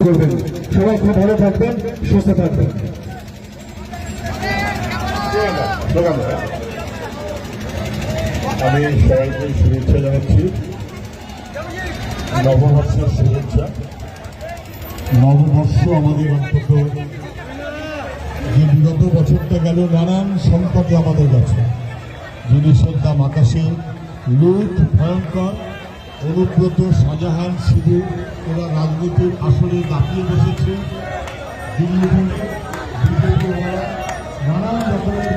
করবেন। সবাই খুব ভালো থাকবেন, সুস্থ থাকবেন। আমি সবাইকে শুভেচ্ছা জানাচ্ছি। নববর্ষের শুভেচ্ছা। নববর্ষ আমাদের অন্তত যে বিগত বছরটা গেল নানান সংকটে আমাদের কাছে। জিনিসের দাম আকাশে লুট ভয়ঙ্কর অনুব্রত শাহজাহান শিবু এরা রাজনীতির আসনে দাঁড়িয়ে বসেছে। নানান রকমের